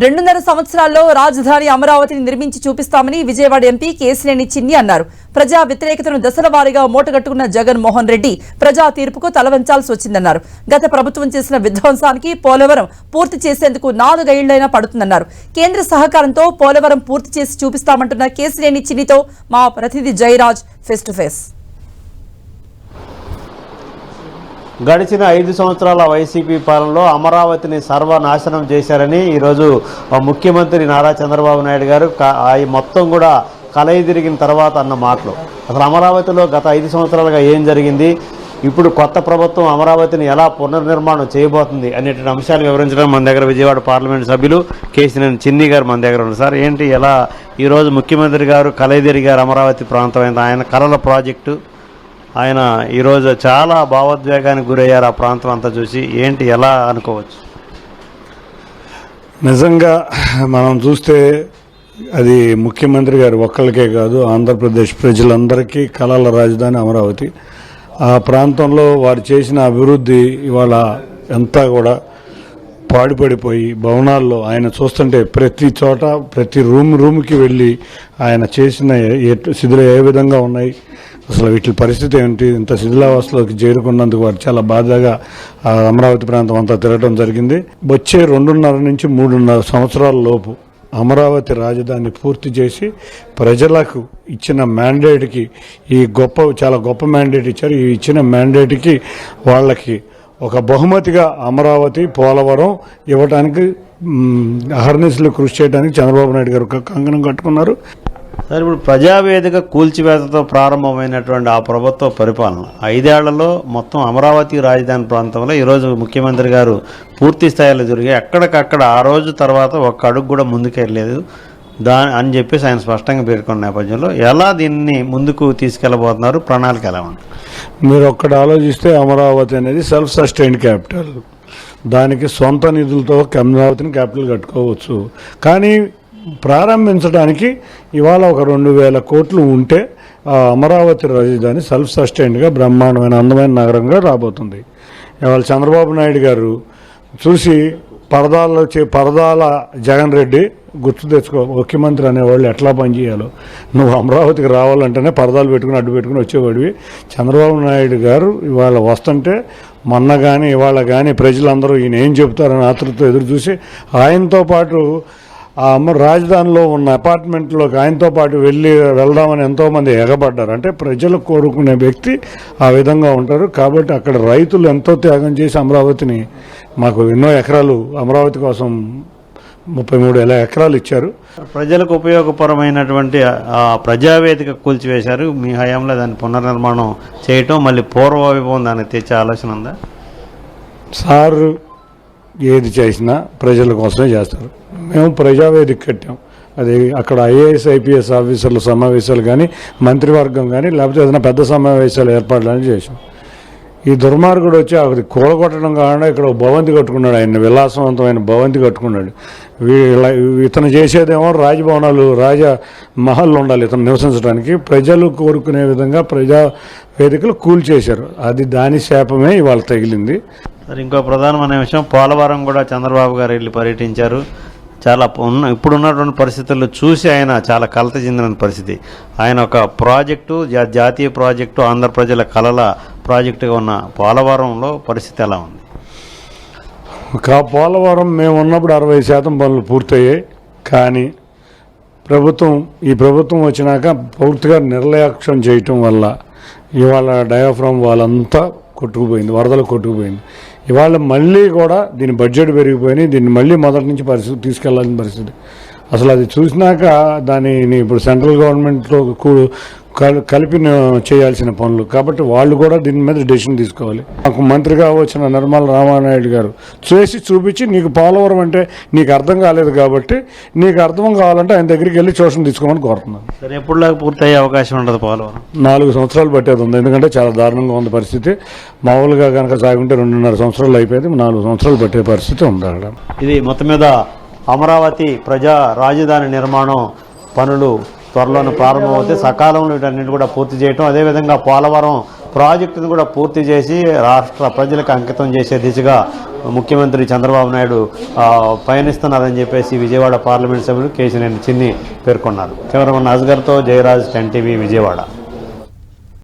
రెండున్నర సంవత్సరాల్లో రాజధాని అమరావతిని నిర్మించి చూపిస్తామని విజయవాడ ఎంపీ కేసినేని చిన్ని అన్నారు. ప్రజా వ్యతిరేకతను దశల వారీగా మూటగట్టుకున్న జగన్ మోహన్ రెడ్డి ప్రజా తీర్పుకు తలవంచాల్సి వచ్చిందన్నారు. గత ప్రభుత్వం చేసిన విధ్వంసానికి పోలవరం పూర్తి చేసేందుకు నాలుగేళ్ళైనా పడుతుందన్నారు. కేంద్ర సహకారంతో పోలవరం పూర్తి చేసి చూపిస్తామంటున్న కేసినేని చిన్నితో మా ప్రతినిధి జయరాజ్ ఫేస్ టు ఫేస్. గడిచిన ఐదు సంవత్సరాల వైసీపీ పాలనలో అమరావతిని సర్వనాశనం చేశారని ఈరోజు ముఖ్యమంత్రి నారా చంద్రబాబు నాయుడు గారు ఆ మొత్తం కూడా కలయి తిరిగిన తర్వాత అన్న మాటలు. అసలు అమరావతిలో గత ఐదు సంవత్సరాలుగా ఏం జరిగింది? ఇప్పుడు కొత్త ప్రభుత్వం అమరావతిని ఎలా పునర్నిర్మాణం చేయబోతుంది అనేటువంటి అంశాలు వివరించడం మన దగ్గర విజయవాడ పార్లమెంట్ సభ్యులు కేసీనేని చిన్ని గారు మన దగ్గర ఉన్నారు. సార్ ఏంటి ఎలా ఈరోజు ముఖ్యమంత్రి గారు కలయి గారు అమరావతి ప్రాంతం? ఆయన కళల ప్రాజెక్టు ఆయన ఈరోజు చాలా భావోద్వేగానికి గురయ్యారు ఆ ప్రాంతం అంతా చూసి. ఏంటి ఎలా అనుకోవచ్చు? నిజంగా మనం చూస్తే అది ముఖ్యమంత్రి గారు ఒక్కరికే కాదు ఆంధ్రప్రదేశ్ ప్రజలందరికీ కళల రాజధాని అమరావతి. ఆ ప్రాంతంలో వారు చేసిన అభివృద్ధి ఇవాళ అంతా కూడా పాడుపడిపోయి భవనాల్లో ఆయన చూస్తుంటే ప్రతి చోట ప్రతి రూమ్ రూమ్కి వెళ్ళి ఆయన చేసిన ఏ- శిథిలు ఏ విధంగా ఉన్నాయి అసలు వీటి పరిస్థితి ఏంటి ఇంత శిథిలావస్థలోకి చేరుకున్నందుకు వారు చాలా బాధగా ఆ అమరావతి ప్రాంతం అంతా తిరగడం జరిగింది. వచ్చే రెండున్నర నుంచి మూడున్నర సంవత్సరాల లోపు అమరావతి రాజధాని పూర్తి చేసి ప్రజలకు ఇచ్చిన మ్యాండేట్కి ఈ గొప్ప చాలా గొప్ప మ్యాండేట్ ఇచ్చారు. ఈ ఇచ్చిన మ్యాండేట్కి వాళ్ళకి ఒక బహుమతిగా అమరావతి పోలవరం ఇవ్వడానికి మ్, అహర్నిశలు కృషి చేయడానికి చంద్రబాబు నాయుడు గారు కంకణం కట్టుకున్నారు. సరే ఇప్పుడు ప్రజావేదిక కూల్చివేతతో ప్రారంభమైనటువంటి ఆ ప్రభుత్వ పరిపాలన ఐదేళ్ళలో మొత్తం అమరావతి రాజధాని ప్రాంతంలో ఈరోజు ముఖ్యమంత్రి గారు పూర్తి స్థాయిలో జరిగాయి. ఎక్కడికక్కడ ఆ రోజు తర్వాత ఒక్క అడుగు కూడా ముందుకెళ్ళలేదు. దా అని చెప్పేసి ఆయన స్పష్టంగా పేర్కొన్న నేపథ్యంలో ఎలా దీన్ని ముందుకు తీసుకెళ్ళబోతున్నారు? ప్రణాళిక ఎలా ఉంది? మీరు ఒక్కటి ఆలోచిస్తే అమరావతి అనేది సెల్ఫ్ సస్టైన్ క్యాపిటల్ దానికి సొంత నిధులతో అమరావతిని క్యాపిటల్ కట్టుకోవచ్చు. కానీ ప్రారంభించడానికి ఇవాళ ఒక రెండు వేల కోట్లు ఉంటే అమరావతి రాజధాని సెల్ఫ్ సస్టైన్డ్గా బ్రహ్మాండమైన అందమైన నగరంగా రాబోతుంది. ఇవాళ చంద్రబాబు నాయుడు గారు చూసి పరదాల్లో చే పరదాల జగన్ రెడ్డి గుర్తు తెచ్చుకో ముఖ్యమంత్రి అనేవాళ్ళు ఎట్లా పనిచేయాలో నువ్వు అమరావతికి రావాలంటేనే పరదాలు పెట్టుకుని అడ్డు పెట్టుకుని వచ్చేవాడివి. చంద్రబాబు నాయుడు గారు ఇవాళ వస్తుంటే మొన్న కానీ ఇవాళ కానీ ప్రజలందరూ ఈయన ఏం చెబుతారని ఆతృతో ఎదురు చూసి ఆయనతో పాటు ఆ అమ్మ రాజధానిలో ఉన్న అపార్ట్మెంట్లోకి ఆయనతో పాటు వెళ్ళి వెళ్దామని ఎంతోమంది ఎగబడ్డారు. అంటే ప్రజలు కోరుకునే వ్యక్తి ఆ విధంగా ఉంటారు. కాబట్టి అక్కడ రైతులు ఎంతో త్యాగం చేసి అమరావతిని మాకు ఎన్నో ఎకరాలు అమరావతి కోసం ముప్పై మూడు వేల ఎకరాలు ఇచ్చారు. ప్రజలకు ఉపయోగపరమైనటువంటి ఆ ప్రజావేదిక కూల్చివేశారు. మీ హయాంలో దాన్ని పునర్నిర్మాణం చేయటం మళ్ళీ పూర్వ వైభవం దాన్ని తెచ్చే ఆలోచన ఉందా? సార్ ఏది చేసినా ప్రజల కోసమే చేస్తారు. మేము ప్రజావేదిక కట్టాం. అది అక్కడ ఐఏఎస్ ఐపీఎస్ ఆఫీసర్ల సమావేశాలు కానీ మంత్రివర్గం కానీ లేకపోతే ఏదైనా పెద్ద సమావేశాలు ఏర్పాట్లని చేసాం ఈ దుర్మార్గుడు వచ్చి అది కూలగొట్టడం కాకుండా ఇక్కడ భవంతి కట్టుకున్నాడు. ఆయన విలాసవంతమైన భవంతి కట్టుకున్నాడు. వీళ్ళ- ఇతను చేసేదేమో రాజభవనాలు రాజ మహల్ ఉండాలి ఇతను నివసించడానికి. ప్రజలు కోరుకునే విధంగా ప్రజా వేదికలు కూల్చేశారు. అది దాని శాపమే ఇవాళ తగిలింది. సరే ఇంకో ప్రధానమైన విషయం పోలవరం కూడా చంద్రబాబు గారు వెళ్ళి పర్యటించారు. చాలా ఉన్న ఇప్పుడున్నటువంటి పరిస్థితుల్లో చూసి ఆయన చాలా కలత చెందిన పరిస్థితి. ఆయన ఒక ప్రాజెక్టు జా- జాతీయ ప్రాజెక్టు ఆంధ్ర ప్రజల కళల ప్రాజెక్టుగా ఉన్న పోలవరంలో పరిస్థితి ఎలా ఉంది? కా పోలవరం మేము ఉన్నప్పుడు అరవై శాతం పనులు పూర్తయ్యాయి. కానీ ప్రభుత్వం ఈ ప్రభుత్వం వచ్చినాక పూర్తిగా నిర్లక్ష్యం చేయటం వల్ల ఇవాళ డయాఫ్రామ్ వాళ్ళంతా కొట్టుకుపోయింది వరదలు కొట్టుకుపోయింది ఇవాళ మళ్ళీ కూడా దీని బడ్జెట్ పెరిగిపోయినాయి దీన్ని మళ్ళీ మొదటి నుంచి పరిస్థితి తీసుకెళ్ళాల్సిన పరిస్థితి. అసలు అది చూసినాక దానిని ఇప్పుడు సెంట్రల్ గవర్నమెంట్లో కలిపి చేయాల్సిన పనులు. కాబట్టి వాళ్ళు కూడా దీని మీద డెసిషన్ తీసుకోవాలి. మాకు మంత్రిగా వచ్చిన నిర్మల రామానాయుడు గారు చేసి చూపించి నీకు పోలవరం అంటే నీకు అర్థం కాలేదు కాబట్టి నీకు అర్థం కావాలంటే ఆయన దగ్గరికి వెళ్ళి ట్యూషన్ తీసుకోమని కోరుతున్నాను. సరే ఎప్పుడులాగా పూర్తయ్యే అవకాశం ఉండదు పోలవరం? నాలుగు సంవత్సరాలు పట్టేది ఉంది. ఎందుకంటే చాలా దారుణంగా ఉంది పరిస్థితి. మామూలుగా కనుక సాగుంటే రెండున్నర సంవత్సరాలు అయిపోయింది. నాలుగు సంవత్సరాలు పట్టే పరిస్థితి ఉంది అక్కడ. ఇది మొత్తం మీద అమరావతి ప్రజా రాజధాని నిర్మాణం పనులు త్వరలోనే ప్రారంభమవుతాయి. సకాలంలో వీటన్నిటి కూడా పూర్తి చేయటం. అదేవిధంగా పోలవరం ప్రాజెక్టును కూడా పూర్తి చేసి రాష్ట్ర ప్రజలకు అంకితం చేసే దిశగా ముఖ్యమంత్రి చంద్రబాబు నాయుడు పయనిస్తున్నారని చెప్పేసి విజయవాడ పార్లమెంట్ సభ్యులు కేసీనేని చిన్ని పేర్కొన్నారు. కెమెరామన్ అస్గర్తో జయరాజ్ టెన్ టీవీ విజయవాడ.